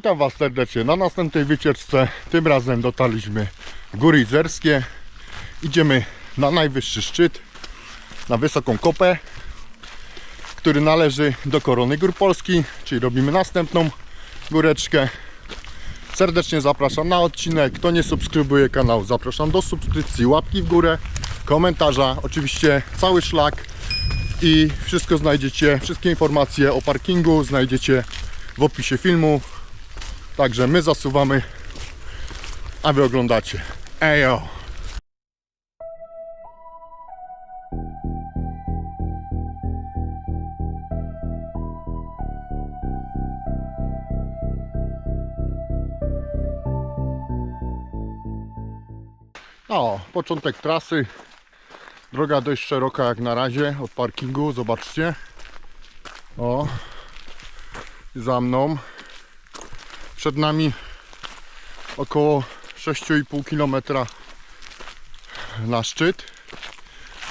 Witam Was serdecznie na następnej wycieczce. Tym razem dotarliśmy Góry Izerskie. Idziemy na najwyższy szczyt, na wysoką kopę, który należy do Korony Gór Polski, czyli robimy następną góreczkę. Serdecznie zapraszam na odcinek. Kto nie subskrybuje kanału, zapraszam do subskrypcji, łapki w górę, komentarza, oczywiście cały szlak i wszystko znajdziecie, wszystkie informacje o parkingu znajdziecie w opisie filmu. Także my zasuwamy, a wy oglądacie. Ejo! No, początek trasy. Droga dość szeroka jak na razie od parkingu, zobaczcie. O, za mną. Przed nami około 6,5 km na szczyt.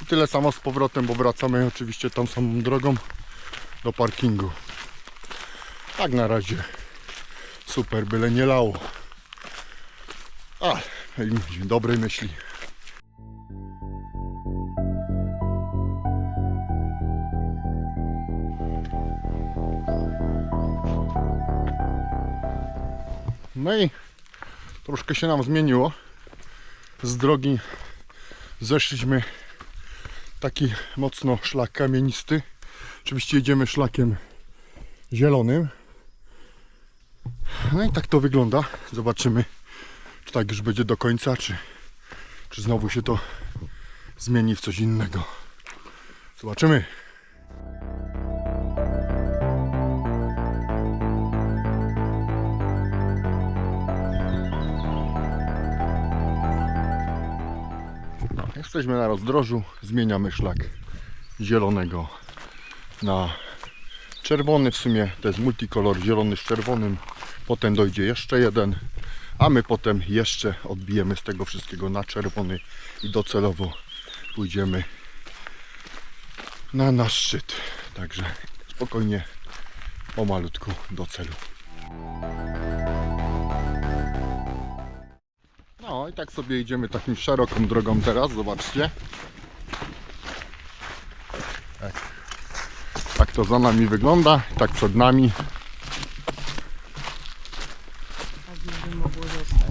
I tyle samo z powrotem, bo wracamy oczywiście tą samą drogą do parkingu. Tak na razie. Super, byle nie lało. A, dobrej myśli. No i troszkę się nam zmieniło. Z drogi zeszliśmy taki mocno szlak kamienisty. Oczywiście jedziemy szlakiem zielonym. No i tak to wygląda. Zobaczymy, czy tak już będzie do końca, czy, czy znowu się to zmieni w coś innego. Zobaczymy. Jesteśmy na rozdrożu, zmieniamy szlak zielonego na czerwony. W sumie to jest multikolor zielony z czerwonym. Potem dojdzie jeszcze jeden, a my potem jeszcze odbijemy z tego wszystkiego na czerwony i docelowo pójdziemy na nasz szczyt. Także spokojnie, pomalutku do celu. No i tak sobie idziemy taką szeroką drogą teraz, zobaczcie. Tak, tak to za nami wygląda, tak przed nami.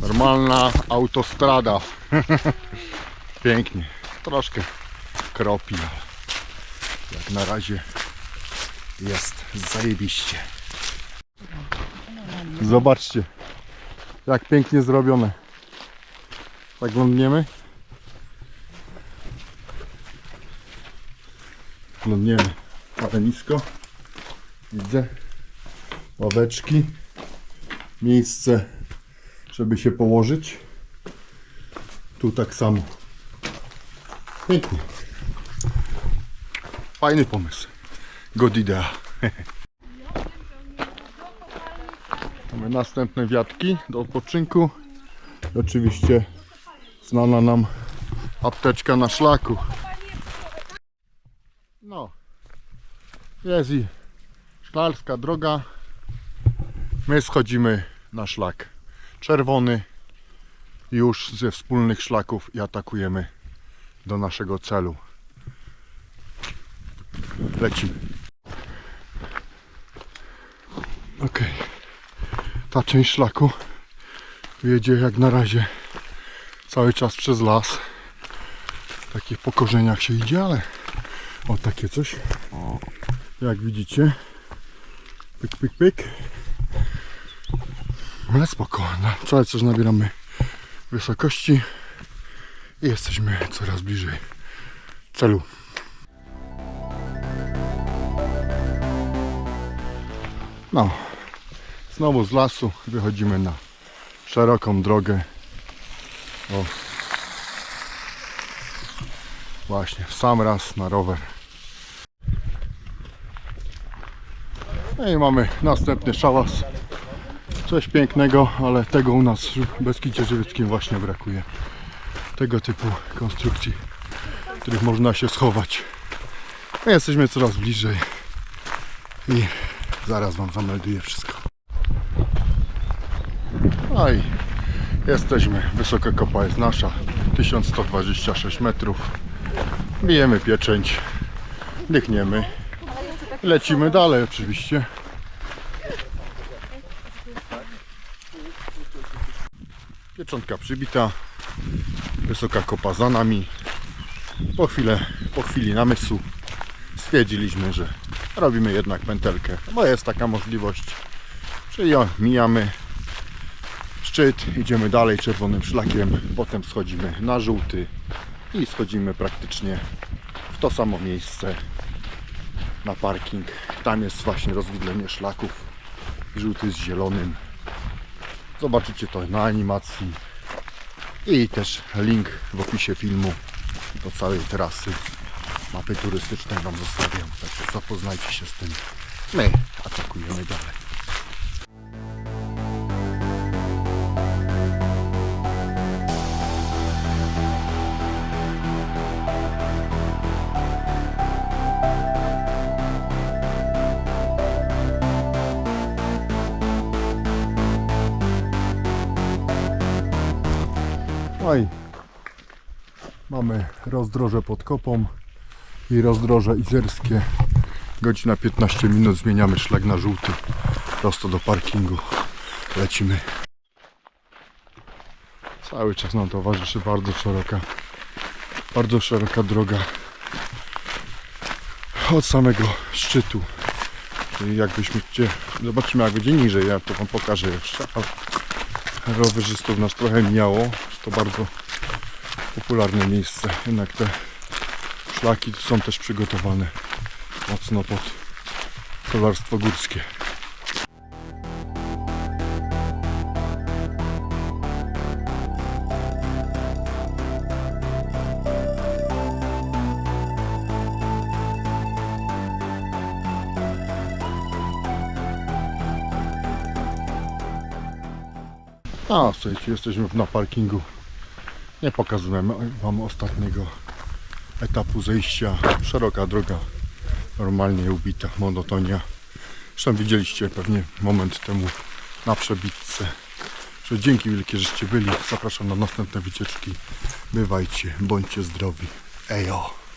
Normalna autostrada. Pięknie. Troszkę kropi, ale jak na razie jest zajebiście. Zobaczcie, jak pięknie zrobione. Zaglądniemy. Zaglądniemy palenisko. Widzę ławeczki. Miejsce, żeby się położyć. Tu tak samo. Pięknie. Fajny pomysł. God idea. Mamy następne wiatki do odpoczynku. Oczywiście znana nam apteczka na szlaku. No. Jest i szklarska droga. My schodzimy na szlak czerwony już ze wspólnych szlaków i atakujemy do naszego celu. Lecimy. Ok. Ta część szlaku jedzie jak na razie cały czas przez las. W takich pokorzeniach się idzie, ale o takie coś. Jak widzicie. Pyk, pyk, pyk. Ale spokojnie. Cały czas nabieramy wysokości i jesteśmy coraz bliżej celu. No, znowu z lasu wychodzimy na szeroką drogę. O. Właśnie, w sam raz na rower. No i mamy następny szałas. Coś pięknego, ale tego u nas w Beskidzie Żywieckim właśnie brakuje. Tego typu konstrukcji, w których można się schować. My jesteśmy coraz bliżej i zaraz Wam zamelduję wszystko. I jesteśmy. Wysoka kopa jest nasza. 1126 metrów. Bijemy pieczęć. Dychniemy. Lecimy dalej oczywiście. Pieczątka przybita. Wysoka kopa za nami. Po, chwilę, po chwili namysłu stwierdziliśmy, że robimy jednak pętelkę, bo jest taka możliwość. Czyli mijamy szczyt, idziemy dalej czerwonym szlakiem, potem schodzimy na żółty i schodzimy praktycznie w to samo miejsce na parking. Tam jest właśnie rozwidlenie szlaków. Żółty z zielonym. Zobaczycie to na animacji. I też link w opisie filmu do całej trasy mapy turystycznej Wam zostawiam. Także zapoznajcie się z tym. My atakujemy dalej. Oj, mamy rozdroże pod kopą i rozdroże izerskie. Godzina 15 minut, zmieniamy szlak na żółty. Prosto do parkingu. Lecimy. Cały czas nam towarzyszy bardzo szeroka, bardzo szeroka droga. Od samego szczytu. Czyli jakbyśmy gdzie, zobaczymy jak będzie niżej, ja to wam pokażę jeszcze. Rowerzystów nas trochę mijało. To bardzo popularne miejsce. Jednak te szlaki są też przygotowane mocno pod kolarstwo górskie. A, słuchajcie, jesteśmy na parkingu. Nie pokazujemy Wam ostatniego etapu zejścia. Szeroka droga, normalnie ubita, monotonia. Zresztą widzieliście pewnie moment temu na przebitce. Że dzięki wielkie, żeście byli. Zapraszam na następne wycieczki. Bywajcie, bądźcie zdrowi. Ejo!